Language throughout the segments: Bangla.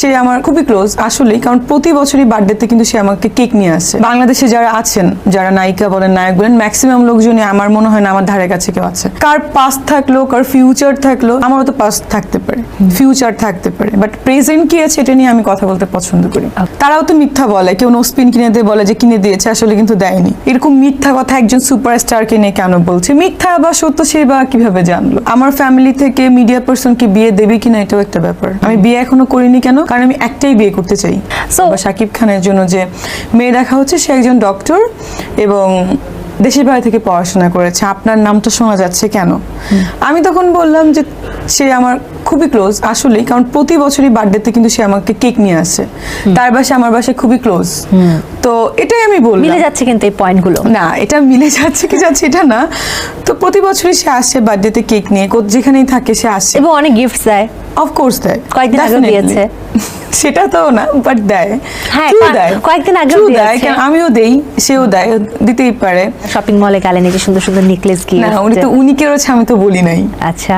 সে আমার খুবই ক্লোজ আসলেই কারণ প্রতি বছরই বার্থডেতে কিন্তু সে আমাকে কেক নিয়ে আসে। বাংলাদেশে যারা আছেন যারা নায়িকা বলেন নায়ক বলেন ম্যাক্সিমাম লোকজনই আমার মনে হয় না আমার ধারে কাছে কেউ আছে। কার পাস্ট থাকল কার ফিউচার থাকল আমারও তো পাস্ট থাকতে পারে ফিউচার থাকতে পারে বাট প্রেজেন্ট কি আছে এটা নিয়ে আমি কথা বলতে পছন্দ করি তারাও তো মিথ্যা বলে কেউ নোসপিন কিনে দিয়ে বলে যে কিনে দিয়েছে আসলে কিন্তু দেয়নি। এরকম মিথ্যা কথা একজন সুপারস্টারকে নিয়ে কেন বলছে? মিথ্যা বা সত্য সে বা কীভাবে জানলো? আমার ফ্যামিলি থেকে মিডিয়া পার্সনকে বিয়ে দেবে কিনা এটাও একটা ব্যাপার। আমি বিয়ে এখনও করিনি কেন? কারণ আমি একটাই বিয়ে করতে চাই। So- বা শাকিব খানের জন্য যে মেয়ে দেখা হচ্ছে সে একজন ডক্টর এবং দেশের বাইরে থেকে পড়াশোনা করেছে। আপনার নামটা শোনা যাচ্ছে কেন? আমি তখন বললাম যে সে আমার খুবই ক্লোজ আসলেই কারণ প্রতি বছরই বার্থডেতে কিন্তু সে আমাকে কেক নিয়ে আসে। তার বাসা আমার বাসায় খুবই ক্লোজ তো এটাই আমি বলি মিলে যাচ্ছে কিন্তু এই পয়েন্টগুলো না এটা মিলে যাচ্ছে কি যাচ্ছে এটা না। তো প্রতি বছরই সে আসে বার্থডেতে কেক নিয়ে। যেখানেই থাকে সে আসে। এবং অনেক গিফট দেয়। অফকোর্স দেয়। কয়েকদিন Definitely. দিয়েছে। সেটা তো না বাট দেয়। হ্যাঁ, দেয়। কয়েকদিন True দেয়। কারণ আমিও দেই সেও দেয় দিতেই পারে। শপিং মলে গেলেন এই যে সুন্দর সুন্দর নেকলেস না উনি তো উনি কেড়েছে আমি তো বলি নাই। আচ্ছা।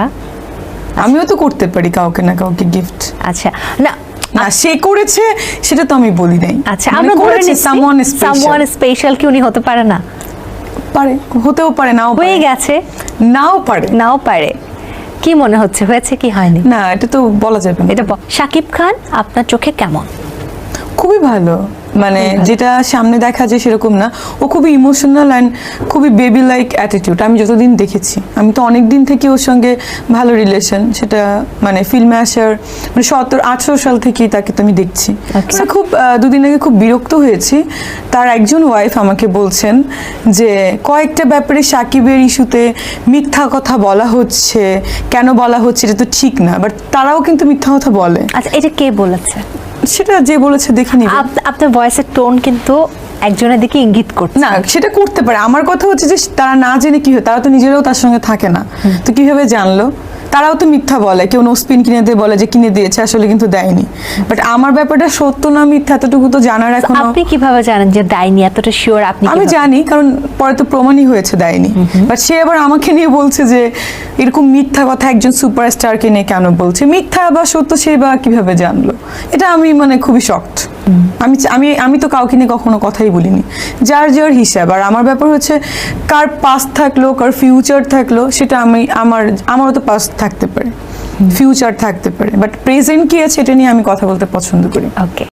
আমিও তো করতে পারি কাউকে না কাউকে গিফট আচ্ছা না না সে করেছে সেটা তো আমি বলি নাই। আচ্ছা মানে আমরা করেছে সামওয়ান সামওয়ান স্পেশাল স্পেশাল কি উনি হতে পারে না? পারে হতেও পারে নাও হয়ে গেছে। নাও পারে। নাও পারে। কি মনে হচ্ছে? হয়েছে কি হয়নি? না এটা তো বলা যাবে না। এটা সাকিব খান আপনার চোখে কেমন? খুবই ভালো। মানে যেটা সামনে দেখা যায় সেরকম না। ও খুবই ইমোশনাল অ্যান্ড খুবই বেবি লাইক অ্যাটিটিউড আমি যতদিন দেখেছি আমি তো অনেক দিন থেকে ওর সঙ্গে ভালো রিলেশন সেটা মানে ফিল্মে আসার মানে সতেরো আঠেরো সাল থেকেই তাকে তো আমি দেখছি। Okay. খুব দুদিন আগে খুব বিরক্ত হয়েছি। তার একজন ওয়াইফ আমাকে বলছেন যে কয়েকটা ব্যাপারে সাকিবের ইস্যুতে মিথ্যা কথা বলা হচ্ছে। কেন বলা হচ্ছে? এটা তো ঠিক না। বাট তারাও কিন্তু মিথ্যা কথা বলে। আচ্ছা এটা কে বলেছে? সেটা যে বলেছে দেখে নিবে। আপনার ভয়েসের টোন কিন্তু একজনের দিকে ইঙ্গিত করছে। না সেটা করতে পারে। আমার কথা হচ্ছে যে তারা না জেনে কি হয় তারা তো নিজেরাও তার সঙ্গে থাকে না। তো কীভাবে জানলো? তারাও তো মিথ্যা বলে। কেউ নোসপিন কিনে দিয়ে বলে যে কিনে দিয়েছে আসলে কিন্তু দেয়নি। বাট আমার ব্যাপারটা সত্য না মিথ্যা এতটুকু তো জানার এখনও। আপনি কীভাবে জানেন যে দেয়নি? এতটা শিওর আপনি আমি জানি কারণ পরে তো প্রমাণই হয়েছে দেয়নি। বাট সে আবার আমাকে নিয়ে বলছে যে এরকম মিথ্যা কথা একজন সুপারস্টারকে নিয়ে কেন বলছে? মিথ্যা বা সত্য সে বা কীভাবে জানলো? এটা আমি মানে খুবই শক্ট আমি আমি আমি তো কাউকে নিয়ে কখনো কথাই বলিনি। যার যার হিসাব। আর আমার ব্যাপার হচ্ছে কার পাস থাকল কার ফিউচার থাকল সেটা আমি আমার আমারও তো পাস থাকতে পারে। ফিউচার থাকতে পারে। বাট প্রেজেন্ট কি আছে এটা নিয়ে আমি কথা বলতে পছন্দ করি। ওকে